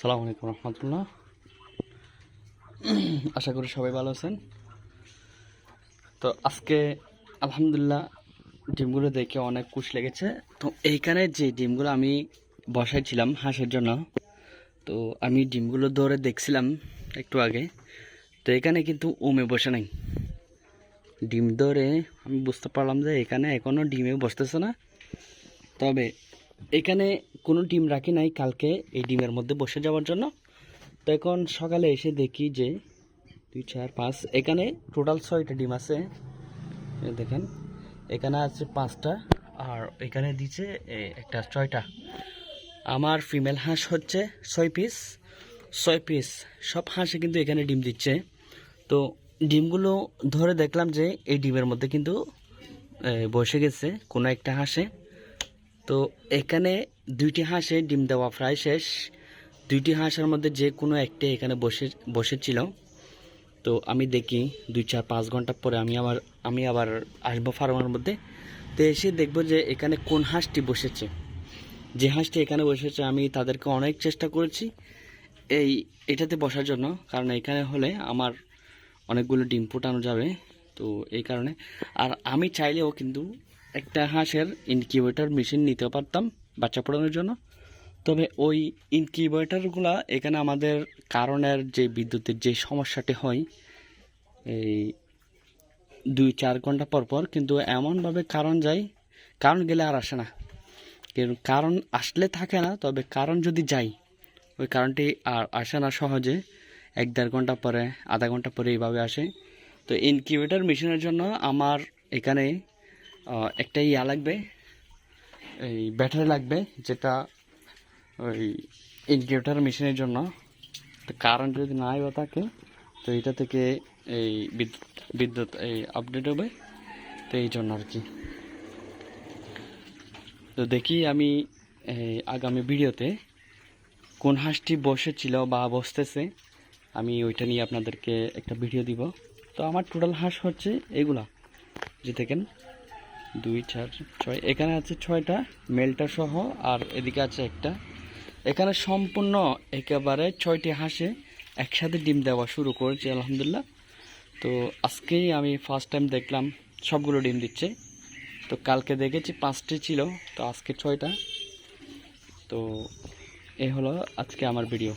সালাম আলাইকুম রহমতুল্লাহ। আশা করি সবাই ভালো আছেন। তো আজকে আলহামদুলিল্লাহ ডিমগুলো দেখে অনেক খুশ লেগেছে। তো এইখানে যে ডিমগুলো আমি বসাইছিলাম হাঁসের জন্য, তো আমি ডিমগুলো ধরে দেখছিলাম একটু আগে। তো এখানে কিন্তু উমে বসে নাই। ডিম ধরে আমি বুঝতে পারলাম যে এখানে এখনও ডিমে বসতেছে না। তবে এখানে কোনো ডিম রাখি নাই কালকে এই ডিমের মধ্যে বসে যাওয়ার জন্য। তো এখন সকালে এসে দেখি যে দুই, চার, পাঁচ, এখানে টোটাল ছয়টা ডিম আছে। দেখেন, এখানে আছে পাঁচটা আর এখানে দিচ্ছে একটা ছয়টা। আমার ফিমেল হাঁস হচ্ছে ছয় পিস ছয় পিস সব হাঁসে কিন্তু এখানে ডিম দিচ্ছে। তো ডিমগুলো ধরে দেখলাম যে এই ডিমের মধ্যে কিন্তু বসে গেছে কোনো একটা হাঁসে। তো এখানে দুইটি হাঁসে ডিম দেওয়া প্রায় শেষ। দুইটি হাঁসের মধ্যে যে কোনো একটি এখানে বসে, বসেছিল। তো আমি দেখি দুই চার পাঁচ ঘণ্টা পরে আমি আবার আমি আবার আসব ফার্মের মধ্যে। তো এসে দেখব যে এখানে কোন হাঁসটি বসেছে। যে হাঁসটি এখানে বসেছে, আমি তাদেরকে অনেক চেষ্টা করেছি এই, এটাতে বসার জন্য। কারণ এখানে হলে আমার অনেকগুলো ডিম ফোটানো যাবে। তো এই কারণে। আর আমি চাইলেও কিন্তু একটা হাঁসের ইনকিউবেটর মেশিন নিতে পারতাম বাচ্চা পড়ানোর জন্য। তবে ওই ইনকিউবেটরগুলা এখানে আমাদের কারণের যে বিদ্যুতের যে সমস্যাটি হয়, এই দুই চার ঘণ্টা পর পর কিন্তু এমনভাবে কারণ যায়, কারণ গেলে আর আসে না। কারণ আসলে থাকে না, তবে কারণ যদি যাই ওই কারণটি আর আসে না সহজে। এক দেড় ঘণ্টা পরে, আধা ঘণ্টা পরে এইভাবে আসে। তো ইনকিউবেটর মেশিনের জন্য আমার এখানে একটা ইয়া লাগবে, এই ব্যাটারি লাগবে, যেটা ওই ইনকিউবেটর মেশিনের জন্য। তো কারেন্ট যদি নাই বা থাকে, তো এটা থেকে এই বিদ্যুৎ এই আপডেট হবে। তো এই জন্য আর কি। তো দেখি আমি আগামী ভিডিওতে কোন হাঁসটি বসেছিল বা বসতেছে, আমি ওইটা নিয়ে আপনাদেরকে একটা ভিডিও দিব। তো আমার টোটাল হাঁস হচ্ছে এগুলা। যে দেখেন দুই, চার, ছয়। এখানে আছে ছয়টা, মেলটা সহ, আর এদিকে আছে একটা। এখানে সম্পূর্ণ একেবারে ছয়টি হাঁসে একসাথে ডিম দেওয়া শুরু করেছে, আলহামদুলিল্লাহ। তো আজকেই আমি ফার্স্ট টাইম দেখলাম, সবগুলো ডিম দিচ্ছে। তো কালকে দেখেছি পাঁচটি ছিল, তো আজকে ছয়টা। তো এ হলো আজকে আমার ভিডিও